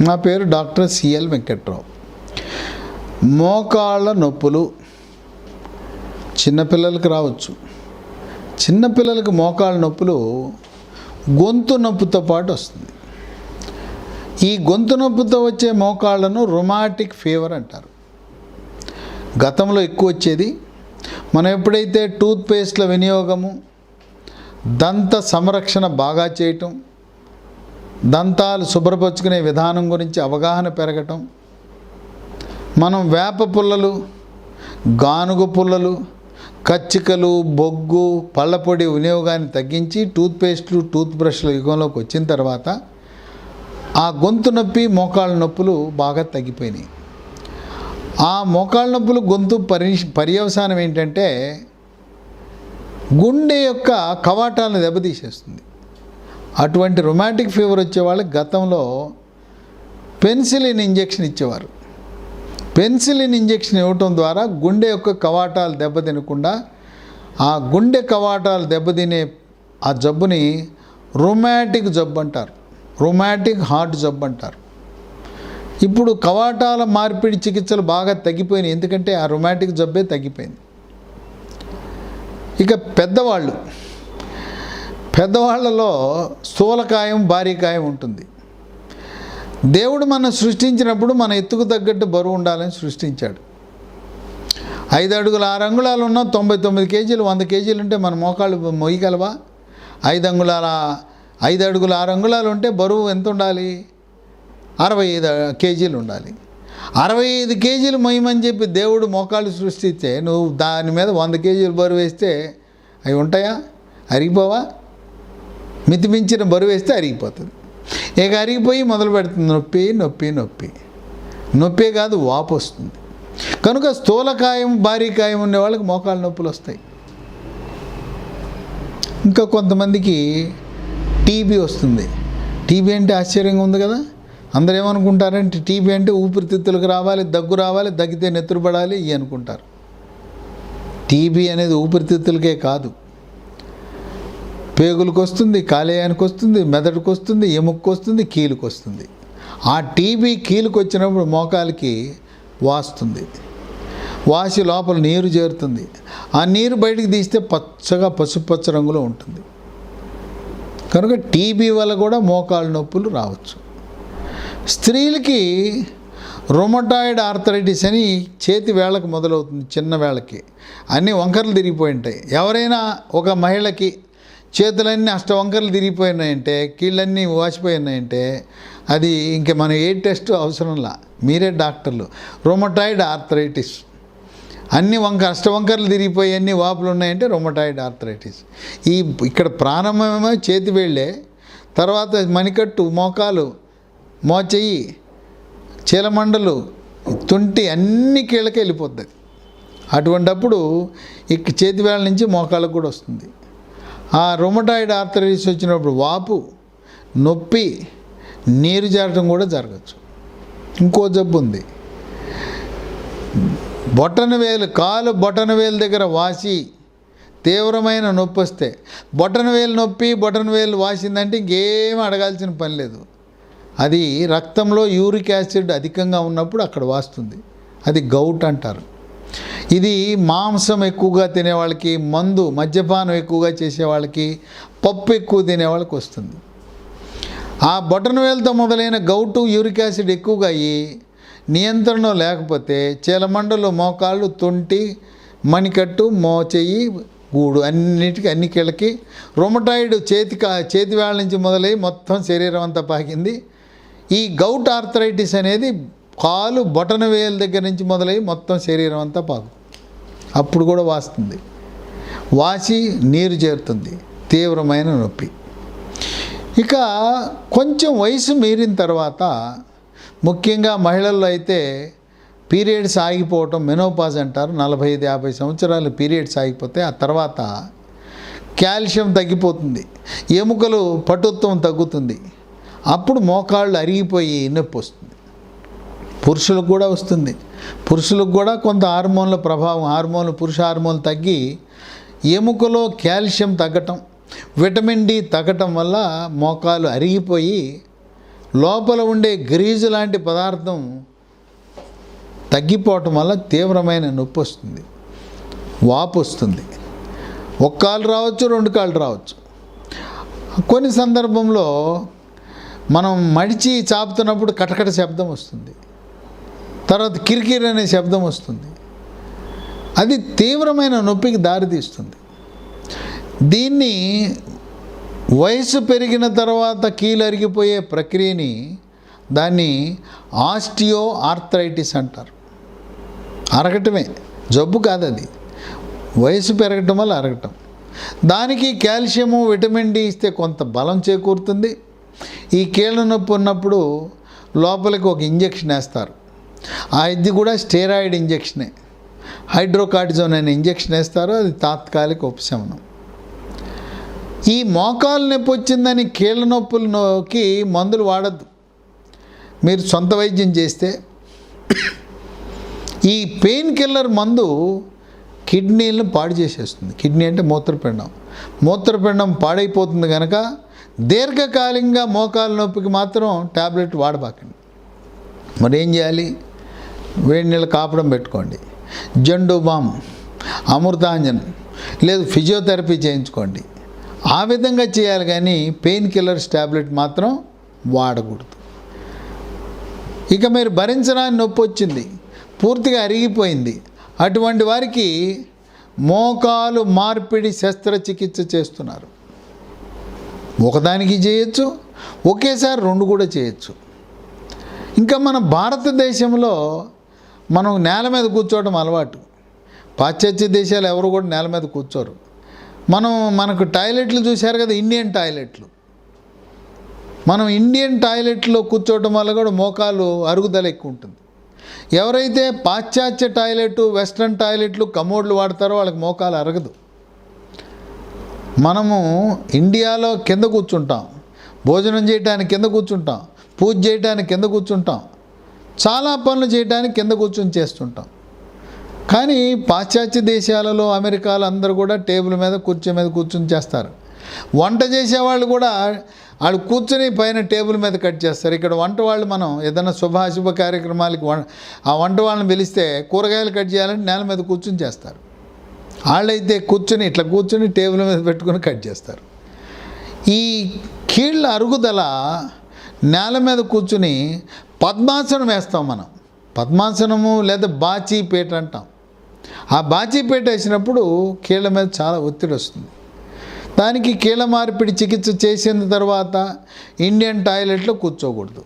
నా పేరు doctor CL Venkatrao. మోకాళ్ళ నొప్పులు చిన్నపిల్లలకు రావచ్చు. చిన్నపిల్లలకు మోకాళ్ళ నొప్పులు గొంతు నొప్పితో పాటు వస్తుంది. ఈ గొంతు నొప్పితో వచ్చే మోకాళ్ళను రొమాటిక్ ఫీవర్ అంటారు. గతంలో ఎక్కువ వచ్చేది. మనం ఎప్పుడైతే టూత్ పేస్ట్ల వినియోగము దంత సంరక్షణ బాగా చేయటం దంతాలు శుభ్రపరుచుకునే విధానం గురించి అవగాహన పెరగటం మనం వేప పుల్లలు గానుగ పుల్లలు కచ్చికలు బొగ్గు పళ్ళపొడి వినియోగాన్ని తగ్గించి టూత్పేస్ట్లు టూత్ బ్రష్ల యుగంలోకి వచ్చిన తర్వాత ఆ గొంతు నొప్పి మోకాళ్ళ నొప్పులు బాగా తగ్గిపోయినాయి. ఆ మోకాళ్ళ నొప్పులు గొంతు పరి పర్యవసానం ఏంటంటే గుండె యొక్క కవాటాలను దెబ్బతీసేస్తుంది. అటువంటి రొమాంటిక్ ఫీవర్ వచ్చే వాళ్ళకి గతంలో పెన్సిలిన్ ఇంజెక్షన్ ఇచ్చేవారు. పెన్సిలిన్ ఇంజెక్షన్ ఇవ్వటం ద్వారా గుండె యొక్క కవాటాలు దెబ్బతినకుండా ఆ గుండె కవాటాలు దెబ్బతినే ఆ జబ్బుని రొమాటిక్ జబ్బు అంటారు. రొమాటిక్ హార్ట్ జబ్బు అంటారు. ఇప్పుడు కవాటాల మార్పిడి చికిత్సలు బాగా తగ్గిపోయినాయి. ఎందుకంటే ఆ రొమాటిక్ జబ్బే తగ్గిపోయింది. ఇక పెద్దవాళ్ళు పెద్దవాళ్ళలో స్థూలకాయం భారీకాయం ఉంటుంది. దేవుడు మనం సృష్టించినప్పుడు మన ఎత్తుకు తగ్గట్టు బరువు ఉండాలని సృష్టించాడు. ఐదు అడుగుల ఆరు అంగుళాలు ఉన్న తొంభై తొమ్మిది కేజీలు వంద కేజీలు ఉంటే మన మోకాళ్ళు మొయ్యగలవా ఐదు అంగుళాల ఐదు అడుగుల ఆరు అంగుళాలు ఉంటే బరువు ఎంత ఉండాలి? అరవై ఐదు కేజీలు ఉండాలి. అరవై ఐదు కేజీలు మొయ్యమని చెప్పి దేవుడు మోకాళ్ళు సృష్టిస్తే నువ్వు దాని మీద వంద కేజీలు బరువు వేస్తే అవి ఉంటాయా? అరిగిపోవా? మితిమించిన బరువు వేస్తే అరిగిపోతుంది. ఇక అరిగిపోయి మొదలు పెడుతుంది. నొప్పి నొప్పి నొప్పి. నొప్పే కాదు వాపు వస్తుంది. కనుక స్థూలకాయం భారీకాయం ఉండే వాళ్ళకి మోకాళ్ళ నొప్పులు వస్తాయి. ఇంకా కొంతమందికి టీబీ వస్తుంది. టీబీ అంటే ఆశ్చర్యంగా ఉంది కదా. అందరూ ఏమనుకుంటారంటే టీబీ అంటే ఊపిరితిత్తులకు రావాలి దగ్గు రావాలి దగ్గితే నెత్తురు పడాలి ఇవి అనుకుంటారు. టీబీ అనేది ఊపిరితిత్తులకే కాదు. పేగులకు వస్తుంది కాలేయానికి వస్తుంది మెదడుకు వస్తుంది ఎముకకు వస్తుంది కీలుకు వస్తుంది ఆ టీబీ కీలుకు వచ్చినప్పుడు మోకాలికి వాస్తుంది. వాసి లోపల నీరు చేరుతుంది. ఆ నీరు బయటికి తీస్తే పచ్చగా పసుపచ్చ రంగులో ఉంటుంది. కనుక టీబీ వల్ల కూడా మోకాళ్ళ నొప్పులు రావచ్చు. స్త్రీలకి రొమటాయిడ్ ఆర్థరైటిస్ అని చేతి వేళకు మొదలవుతుంది చిన్న వేళకి అన్నీ వంకరలు తిరిగిపోయి ఉంటాయి. ఎవరైనా ఒక మహిళకి చేతులన్నీ అష్టవంకరలు తిరిగిపోయినాయంటే కీళ్ళన్నీ వాసిపోయినాయంటే అది ఇంక మనం ఏ టెస్ట్ అవసరంలా. మీరే డాక్టర్లు. Rheumatoid arthritis. అన్ని వంక అష్టవంకరలు తిరిగిపోయి అన్ని వాపులు ఉన్నాయంటే రొమటాయిడ్ ఆర్థరైటిస్. ఈ ఇక్కడ ప్రారంభమేమో చేతి వేళ్ళే తర్వాత మణికట్టు మోకాలు మోచెయ్యి చీలమండలు తుంటి అన్ని కీళ్ళకి వెళ్ళిపోతుంది అటువంటప్పుడు ఇక చేతి వేళ్ళ నుంచి మోకాళ్ళకు కూడా వస్తుంది. ఆ రొమటాయిడ్ ఆర్థరైటిస్ వచ్చినప్పుడు వాపు నొప్పి నీరు జారటం కూడా జరగచ్చు. ఇంకో జబ్బు ఉంది. బొటన వేలు కాలు బొటన వేలు దగ్గర వాసి తీవ్రమైన నొప్పి వస్తే బొటన వేలు నొప్పి బొటన వేలు వాసిందంటే ఇంకేం అడగాల్సిన పని లేదు. అది రక్తంలో యూరిక్ యాసిడ్ అధికంగా ఉన్నప్పుడు అక్కడ వాస్తుంది. అది గౌట్ అంటారు. ఇది మాంసం ఎక్కువగా తినేవాళ్ళకి మందు మద్యపానం ఎక్కువగా చేసేవాళ్ళకి పప్పు ఎక్కువ తినేవాళ్ళకి వస్తుంది. ఆ బటన్ వేలతో మొదలైన గౌటు యూరిక్ యాసిడ్ ఎక్కువగా అయ్యి నియంత్రణ లేకపోతే చీలమండలు మోకాళ్ళు తొంటి మణికట్టు మోచెయ్యి గూడు అన్నిటికీ అన్ని కీళ్ళకి రొమటాయిడ్ చేతి చేతి వేళ్ళ నుంచి మొదలై మొత్తం శరీరం అంతా పాకింది. ఈ గౌట్ ఆర్థరైటిస్ అనేది కాలు బొటన వేలు దగ్గర నుంచి మొదలై మొత్తం శరీరం అంతా పాకు. అప్పుడు కూడా వాస్తుంది. వాసి నీరు చేరుతుంది. తీవ్రమైన నొప్పి. ఇక కొంచెం వయసు మీరిన తర్వాత ముఖ్యంగా మహిళల్లో అయితే పీరియడ్స్ ఆగిపోవటం మెనోపాజ్ అంటారు. నలభై ఐదు యాభై సంవత్సరాలు పీరియడ్స్ ఆగిపోతే ఆ తర్వాత కాల్షియం తగ్గిపోతుంది. ఎముకలు పటుత్వం తగ్గుతుంది. అప్పుడు మోకాళ్ళు అరిగిపోయి నొప్పి వస్తుంది. పురుషులకు కూడా వస్తుంది. పురుషులకు కూడా కొంత హార్మోన్ల ప్రభావం హార్మోన్లు పురుష హార్మోన్లు తగ్గి ఎముకలో కాల్షియం తగ్గటం విటమిన్ డి తగ్గటం వల్ల మోకాలు అరిగిపోయి లోపల ఉండే గ్రీజు లాంటి పదార్థం తగ్గిపోవటం వల్ల తీవ్రమైన నొప్పి వస్తుంది వాపు వస్తుంది. ఒక కాలు రావచ్చు రెండు కాళ్ళు రావచ్చు. కొన్ని సందర్భంలో మనం మడిచి చాపుతున్నప్పుడు కటకట శబ్దం వస్తుంది. తర్వాత కిరికిరి అనే శబ్దం వస్తుంది. అది తీవ్రమైన నొప్పికి దారితీస్తుంది దీన్ని వయసు పెరిగిన తర్వాత కీలరిగిపోయే ప్రక్రియని దాన్ని ఆస్టియో ఆర్థరైటిస్ అంటారు. అరగటమే జబ్బు కాదు అది వయసు పెరగటం వల్ల అరగటం. దానికి కాల్షియము విటమిన్ డి ఇస్తే కొంత బలం చేకూరుతుంది. ఈ కీళ్ళ నొప్పి ఉన్నప్పుడు లోపలికి ఒక ఇంజెక్షన్ వేస్తారు. ఆ ఇది కూడా స్టెరాయిడ్ ఇంజెక్షనే. హైడ్రోకార్టిజోన్ అనే ఇంజెక్షన్ వేస్తారు అది తాత్కాలిక ఉపశమనం. ఈ మోకాలు నొప్పి వచ్చిందని కీళ్ళ నొప్పుల నొక్కి మందులు వాడద్దు. మీరు సొంత వైద్యం చేస్తే. ఈ పెయిన్ కిల్లర్ మందు కిడ్నీలను పాడు చేసేస్తుంది. కిడ్నీ అంటే మూత్రపిండం. మూత్రపిండం పాడైపోతుంది కనుక దీర్ఘకాలికంగా మోకాలు నొప్పికి మాత్రం ట్యాబ్లెట్ వాడబాకండి. మరి ఏం చేయాలి? వేడి నీళ్ళు కాపడం పెట్టుకోండి. జండు బామ్ అమృతాంజన్ లేదు ఫిజియోథెరపీ చేయించుకోండి. ఆ విధంగా చేయాలి కానీ పెయిన్ కిల్లర్స్ ట్యాబ్లెట్ మాత్రం వాడకూడదు. ఇక మీరు భరించడానికి నొప్పి వచ్చింది పూర్తిగా అరిగిపోయింది. అటువంటి వారికి మోకాలు మార్పిడి శస్త్రచికిత్స చేస్తున్నారు. ఒకదానికి చేయొచ్చు ఒకేసారి రెండు కూడా చేయొచ్చు. ఇంకా మన భారతదేశంలో మనం నేల మీద కూర్చోవడం అలవాటు. పాశ్చాత్య దేశాలు ఎవరు కూడా నేల మీద కూర్చోరు. మనం మనకు టాయిలెట్లు చూశారు కదా ఇండియన్ టాయిలెట్లు. మనం ఇండియన్ టాయిలెట్లో కూర్చోవటం వల్ల కూడా మోకాలు అరుగుదల ఎక్కువ ఉంటుంది. ఎవరైతే పాశ్చాత్య టాయిలెట్ వెస్ట్రన్ టాయిలెట్లు కమోడ్లు వాడతారో వాళ్ళకి మోకాలు అరగదు. మనము ఇండియాలో కింద కూర్చుంటాం. భోజనం చేయడానికి కింద కూర్చుంటాం. పూజ చేయడానికి కింద కూర్చుంటాం. చాలా పనులు చేయడానికి కింద కూర్చొని చేస్తుంటాం. కానీ పాశ్చాత్య దేశాలలో అమెరికాలో అందరూ కూడా టేబుల్ మీద కుర్చీ మీద కూర్చొని చేస్తారు. వంట చేసేవాళ్ళు కూడా వాళ్ళు కూర్చొని పైన టేబుల్ మీద కట్ చేస్తారు. ఇక్కడ వంట వాళ్ళు మనం ఏదైనా శుభాశుభ కార్యక్రమాలకి ఆ వంట వాళ్ళని పిలిస్తే కూరగాయలు కట్ చేయాలంటే నేల మీద కూర్చొని చేస్తారు. వాళ్ళైతే కూర్చొని ఇట్లా కూర్చొని టేబుల్ మీద పెట్టుకొని కట్ చేస్తారు. ఈ కీళ్ళ అరుగుదల నేల మీద కూర్చుని పద్మాసనం వేస్తాం మనం. పద్మాసనము లేదా బాచీపేట అంటాం. ఆ బాచీపేట వేసినప్పుడు కీళ్ళ మీద చాలా ఒత్తిడి వస్తుంది. దానికి కీళ్ళ మార్పిడి చికిత్స చేసిన తర్వాత ఇండియన్ టాయిలెట్లో కూర్చోకూడదు.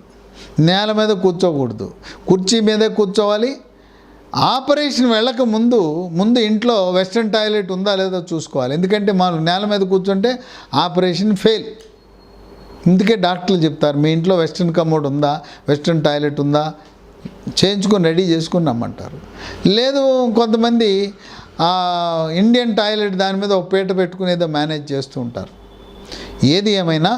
నేల మీద కూర్చోకూడదు. కుర్చీ మీదే కూర్చోవాలి. ఆపరేషన్ వెళ్ళక ముందు ముందు ఇంట్లో వెస్ట్రన్ టాయిలెట్ ఉందా లేదో చూసుకోవాలి. ఎందుకంటే మనం నేల మీద కూర్చుంటే ఆపరేషన్ ఫెయిల్. ఇందుకే డాక్టర్లు చెప్తారు మీ ఇంట్లో వెస్ట్రన్ కమోడ్ ఉందా? వెస్ట్రన్ టాయిలెట్ ఉందా? చేయించుకొని రెడీ చేసుకొని రమ్మంటారు. లేదు కొంతమంది ఇండియన్ టాయిలెట్ దాని మీద ఒక పీట పెట్టుకుని ఏదో మేనేజ్ చేస్తూ ఉంటారు. ఏది ఏమైనా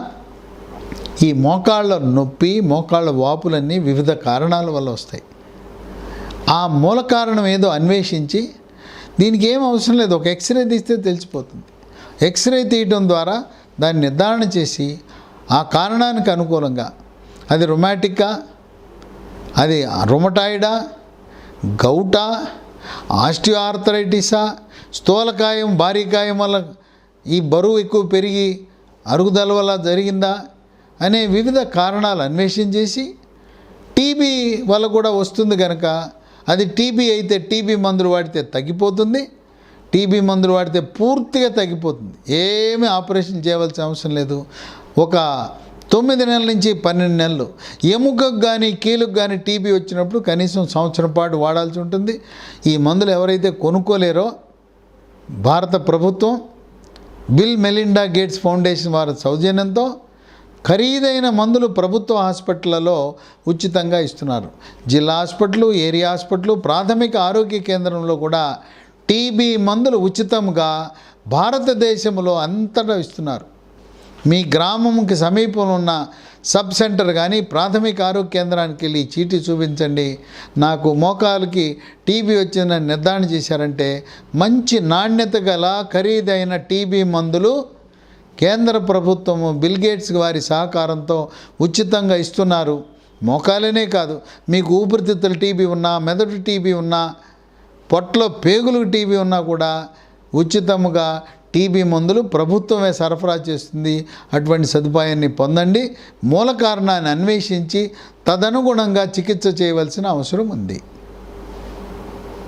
ఈ మోకాళ్ళ నొప్పి మోకాళ్ళ వాపులన్నీ వివిధ కారణాల వల్ల వస్తాయి. ఆ మూల కారణం ఏదో అన్వేషించి దీనికి ఏం అవసరం లేదు ఒక ఎక్స్రే తీస్తే తెలిసిపోతుంది. ఎక్స్రే తీయటం ద్వారా దాన్ని నిర్ధారణ చేసి ఆ కారణానికి అనుకూలంగా. అది రొమాటికా అది రొమటాయిడా? గౌటా? ఆస్టియోఆర్థరైటిసా? స్థూలకాయం భారీకాయం వల్ల ఈ బరువు ఎక్కువ పెరిగి అరుగుదల వల్ల జరిగిందా? అనే వివిధ కారణాలు అన్వేషణ చేసి టీబీ వల్ల కూడా వస్తుంది కనుక అది టీబీ అయితే టీబీ మందులు వాడితే తగ్గిపోతుంది టీబీ మందులు వాడితే పూర్తిగా తగ్గిపోతుంది. ఏమీ ఆపరేషన్ చేయవలసిన అవసరం లేదు. ఒక తొమ్మిది నెలల నుంచి పన్నెండు నెలలు. ఎముకకు కానీ కీలుకు కానీ టీబీ వచ్చినప్పుడు కనీసం సంవత్సరం పాటు వాడాల్సి ఉంటుంది. ఈ మందులు ఎవరైతే కొనుక్కోలేరో భారత ప్రభుత్వం బిల్ మెలిండా గేట్స్ ఫౌండేషన్ వారి సౌజన్యంతో ఖరీదైన మందులు ప్రభుత్వ హాస్పిటళ్ళలో ఉచితంగా ఇస్తున్నారు. జిల్లా హాస్పిటల్ ఏరియా హాస్పిటల్ ప్రాథమిక ఆరోగ్య కేంద్రంలో కూడా టీబీ మందులు ఉచితంగా భారతదేశంలో అంతటా ఇస్తున్నారు. మీ గ్రామంకి సమీపంలో ఉన్న సబ్ సెంటర్ కానీ ప్రాథమిక ఆరోగ్య కేంద్రానికి వెళ్ళి చీటీ చూపించండి. నాకు మోకాలకి టీబీ వచ్చిందని నిర్ధారణ చేశారంటే మంచి నాణ్యత గల ఖరీదైన టీబీ మందులు కేంద్ర ప్రభుత్వము బిల్గేట్స్ వారి సహకారంతో ఉచితంగా ఇస్తున్నారు. మోకాలనే కాదు మీకు ఊపిరితిత్తుల టీబీ ఉన్నా మెదడు టీబీ ఉన్నా పొట్టలో పేగులు టీబీ ఉన్నా కూడా ఉచితముగా టీబీ మందులు ప్రభుత్వమే సరఫరా చేస్తుంది. అటువంటి సదుపాయాన్ని పొందండి. మూల కారణాన్ని అన్వేషించి తదనుగుణంగా చికిత్స చేయవలసిన అవసరం ఉంది.